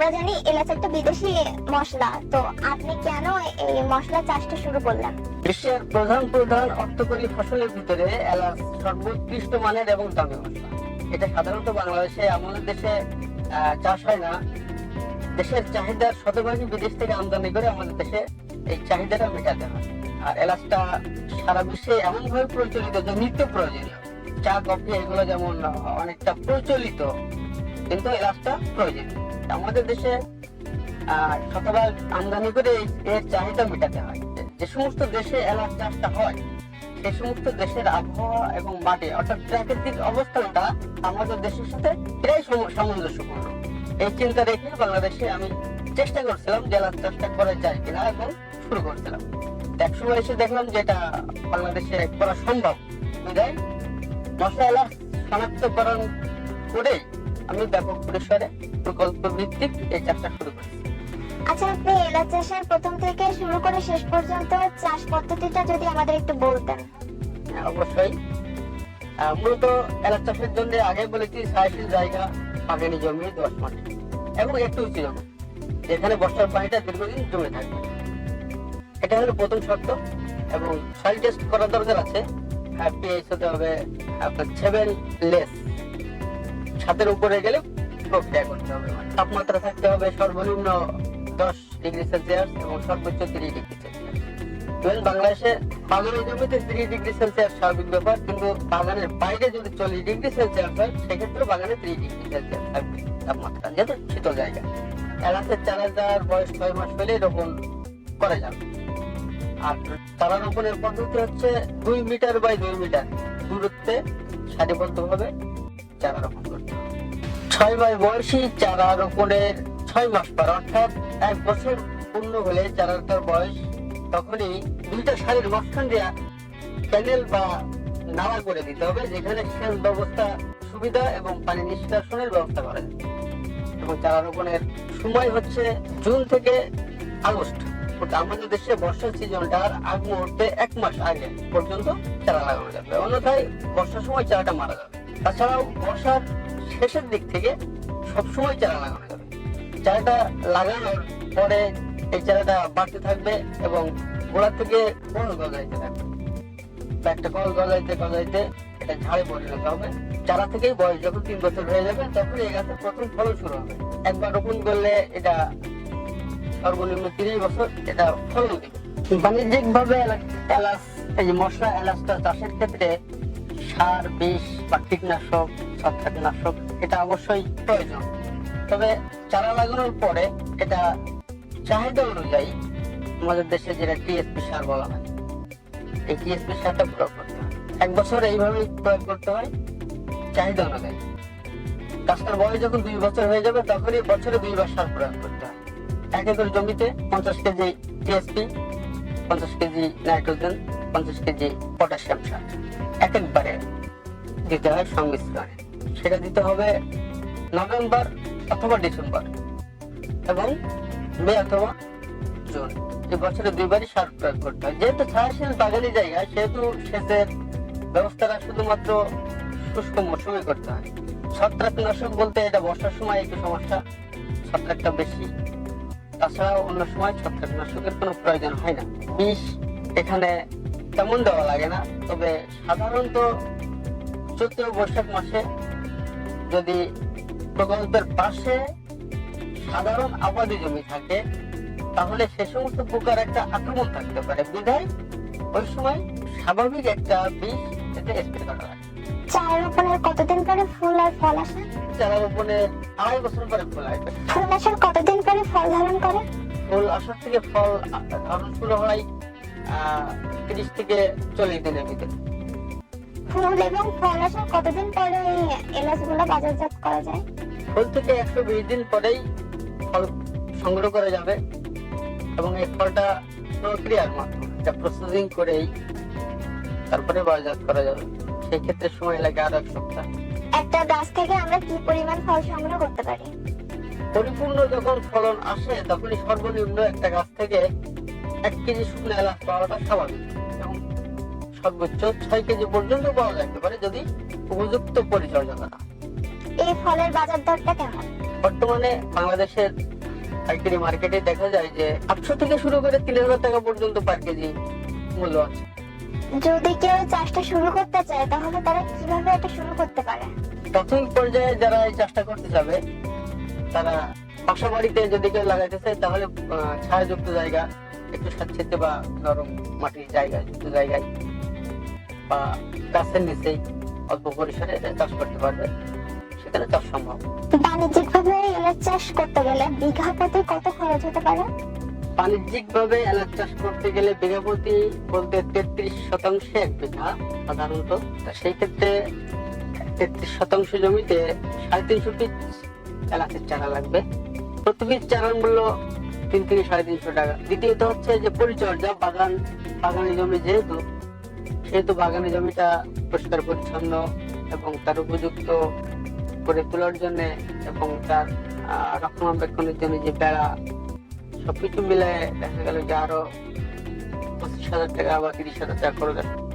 আমরা জানি এলাচ একটা বিদেশি মশলা, তো আপনি কেন এই মশলা চাষটা শুরু করলেন? বিশ্বের প্রধান প্রধান অর্থকরী ফসলের ভিতরে এলাচ সর্বোৎকৃষ্ট মানের এবং দামি মশলা। এটা সাধারণত বাংলাদেশে, আমাদের দেশে চাষ হয় না। দেশের চাহিদার শতভাগই বিদেশ থেকে আমদানি করে আমাদের দেশে এই চাহিদাটা মেটাতে হয়। আর এলাচটা সারা বিশ্বে এমন ভাবে প্রচলিত যে নিত্য প্রয়োজনীয়। চা, কফি, এগুলো যেমন, অনেকটা প্রচলিত, কিন্তু এলাচটা প্রয়োজনীয়। আমাদের দেশে শতভাগ আমদানি করে এর চাহিদা মেটাতে হয়। যে সমস্ত দেশে এলাচ চাষটা হয়, সে সমস্ত দেশের আবহাওয়া এবং মাটি, অর্থাৎ প্রাকৃতিক অবস্থানটা আমাদের দেশের সাথে প্রায় সামঞ্জস্যপূর্ণ। এই চিন্তা রেখে বাংলাদেশে আমি চেষ্টা করছিলাম যে এলাচ চাষটা করা যায় কিনা এবং শুরু করছিলাম। এক সময় এসে দেখলাম যে এটা বাংলাদেশে করা সম্ভব। বিধায় মশলা এলাচ শনাক্তকরণ করে আমি ব্যাপক পরিসরে প্রকল্প ভিত্তিক এই চাষটা শুরু করি আচ্ছা আপনি এলাচ চাষের প্রথম থেকে শুরু করে শেষ পর্যন্ত চাষ পদ্ধতিটা যদি আমাদের একটু বলতেন। হ্যাঁ, অবশ্যই। মূলত এলাচ চাষের জন্য আগে বলেছি সাইশীল জায়গা বাগানি জমি দোয়াশ মাটি এবং একটু উঁচু জমি যেখানে বর্ষার পানিটা দীর্ঘদিন জমে থাকবে এটা হলো প্রথম শর্ত এবং সয়েল টেস্ট করার দরকার আছে। পিএইচ হতে হবে আপনার সেভেন লেস ছাদের উপরে গেলে প্রক্রিয়া করতে হবে। মানে তাপমাত্রা থাকতে হবে সর্বনিম্ন দশ ডিগ্রি সেলসিয়াস এবং সর্বোচ্চ তিরিশ ডিগ্রি সেলসিয়াস। বাংলাদেশে বাগানের জমিতে তিরিশ ডিগ্রি সেলসিয়াস স্বাভাবিক ব্যাপার, কিন্তু বাগানের বাইরে যদি চল্লিশ ডিগ্রি সেলসিয়াস হয় সেক্ষেত্রে বাগানে ত্রিশ ডিগ্রি সেলসিয়াস থাকবে তাপমাত্রা, যেহেতু শীতল জায়গা। এলাচের চারা দেওয়ার বয়স ছয় মাস হলে রোপণ করা যাবে। আর চারা রোপণের পদ্ধতি হচ্ছে দুই মিটার বাই দুই মিটার দূরত্বে সারিবদ্ধভাবে চারা রোপণ করতে হবে। ছয় মাস বয়সী চারা রোপণের ছয় মাস পর, অর্থাৎ এক বছর পূর্ণ হলে চারাটার বয়স তখনই দুইটা সারের মাঝখান দিয়া প্যানেল বা নালা করে দিতে হবে, যেখানে সেচ ব্যবস্থা সুবিধা এবং পানি নিষ্কাশনের ব্যবস্থা করা যায়। এবং চারা রোপণের সময় হচ্ছে জুন থেকে আগস্ট। অর্থাৎ আমাদের দেশে বর্ষার সিজনটার আগ মুহূর্তে এক মাস আগে পর্যন্ত চারা লাগানো যাবে। অন্যথায় বর্ষার সময় চারাটা মারা যাবে। তাছাড়াও বর্ষার শেষের দিক থেকে সবসময় চারা লাগানো যাবে। চারাটা লাগানোর পরে এই চারাটা বাড়তে থাকবে এবং গোড়া থেকে কল গজাইতে থাকবে। একটা কল গজাইতে গজাইতে এটা ঝাড়ে পরিণত হবে। চারা থেকেই বয়স যখন তিন বছর হয়ে যাবে তখন এই গাছের প্রথম ফলন শুরু হবে। একবার রোপণ করলে এটা সর্বনিম্ন তিরিশ বছর এটা ফলন দিবে বাণিজ্যিক ভাবে এলাচ, এই যে মশলা, এলাচটা চাষের ক্ষেত্রে সার, বিষ বা কীটনাশক, ছত্রাকনাশক, এটা অবশ্যই প্রয়োজন। তবে চারা লাগানোর পরে এটা চাহিদা অনুযায়ী আমাদের দেশে যেটা টিএসপি সার বলা হয়, এই টিএসপি সারটা প্রয়োগ করতে হয়। এক বছর এইভাবেই প্রয়োগ করতে হয় চাহিদা অনুযায়ী। গাছটার বয়স যখন দুই বছর হয়ে যাবে, তখনই বছরে দুইবার সার প্রয়োগ করতে হয়। এক একর জমিতে পঞ্চাশ কেজি টিএসপি পঞ্চাশ কেজি নাইট্রোজেন, পঞ্চাশ কেজি পটাশিয়াম সার। এক একবারে দিতে হয় সংমিশ্রণে। সেটা দিতে হবে নভেম্বর অথবা ডিসেম্বর এবং মে অথবা জুন। এই বছরে দুইবারই সার প্রয়োগ করতে হয়। যেহেতু ছায়াশীল বাগানি জায়গা সেহেতু সেচের ব্যবস্থাটা শুধুমাত্র শুষ্ক মৌসুমে করতে হয়। ছত্রাকনাশক বলতে এটা বর্ষার সময় একটু সমস্যা, ছত্রাকটা বেশি। তাছাড়াও অন্য সময় ছত্রাকনাশকের কোনো প্রয়োজন হয় না। বিষ এখানে তেমন দেওয়া লাগে না, তবে সাধারণত চৈত্র বৈশাখ মাসে যদি প্রকল্পের পাশে সাধারণ আবাদি জমি থাকে, তাহলে সে সমস্ত পোকার একটা আক্রমণ থাকতে পারে। বিধায় ওই সময় স্বাভাবিক একটা বিষ এতে স্প্রে করা লাগে। চারা রোপণের কতদিন পরে ফুল আর ফল আসে? চারা রোপণে আড়াই বছর পরে ফুল আসবে ফুল আসার কতদিন পরে ফল ধারণ করে? ফুল আসার থেকে ফল ধারণ শুরু হয় তিরিশ থেকে চল্লিশ দিনের ভিতরে। ফুল এবং ফল আসার কতদিন পরে এই এলাচগুলো বাজারজাত করা যায়? ফুল থেকে একশো বিশ দিন পরেই ফল সংগ্রহ করা যাবে এবং এই ফলটা প্রক্রিয়ার মাধ্যমে এটা প্রসেসিং করেই তারপরে বাজারজাত করা যাবে। সেই ক্ষেত্রে সময় লাগে আরও এক সপ্তাহ। একটা গাছ থেকে আমরা কি পরিমাণ ফল সংগ্রহ করতে পারি? পরিপূর্ণ যখন ফলন আসে তখনই সর্বনিম্ন একটা গাছ থেকে এক কেজি শুকনো এলাচ পাওয়াটা স্বাভাবিক এবং সর্বোচ্চ ছয় কেজি পর্যন্ত পাওয়া যেতে পারে যদি উপযুক্ত পরিচর্যা করা। এই ফলের বাজার দরটা কেমন? বর্তমানে বাংলাদেশের পাইকারি মার্কেটে দেখা যায় যে আটশো থেকে শুরু করে তিন হাজার টাকা পর্যন্ত পার কেজি মূল্য আছে। যদি কেউ চাষটা শুরু করতে চায় তাহলে তারা কীভাবে এটা শুরু করতে পারে? প্রাথমিক পর্যায়ে যারা এই চাষটা করতে যাবে তারা বাসা বাড়িতে যদি কেউ লাগাইতে চায় তাহলে ছায়াযুক্ত জায়গা একটু স্বাচ্ছিতে বা নরম মাটির জায়গা যুক্ত জায়গায় বা গাছের নিচেই অল্প পরিসরে এটা চাষ করতে পারবে। সেখানে চাষ সম্ভব। বাণিজ্যিক ভাবে এলাচ চাষ করতে গেলে বিঘা প্রতি কত খরচ হতে পারে? বাণিজ্যিক ভাবে এলাচ চাষ করতে গেলে বিঘা প্রতি বলতে তেত্রিশ শতাংশে এক বিঘা সাধারণত। তা সেই ক্ষেত্রে তেত্রিশ শতাংশ জমিতে সাড়ে তিনশো পিস এলাচের চারা লাগবে। প্রতি পিস চারার মূল্য তিন থেকে সাড়ে তিনশো টাকা। দ্বিতীয়ত হচ্ছে যে পরিচর্যা, বাগান, বাগানের জমি যেহেতু, সেহেতু বাগানের জমিটা পরিষ্কার পরিচ্ছন্ন এবং তার উপযুক্ত করে তোলার জন্য এবং তার রক্ষণাবেক্ষণের জন্য যে বেড়া সবকিছু মিলে দেখা গেল যে আরও পঁচিশ হাজার টাকা বা তিরিশ হাজার টাকা খরচ আসবে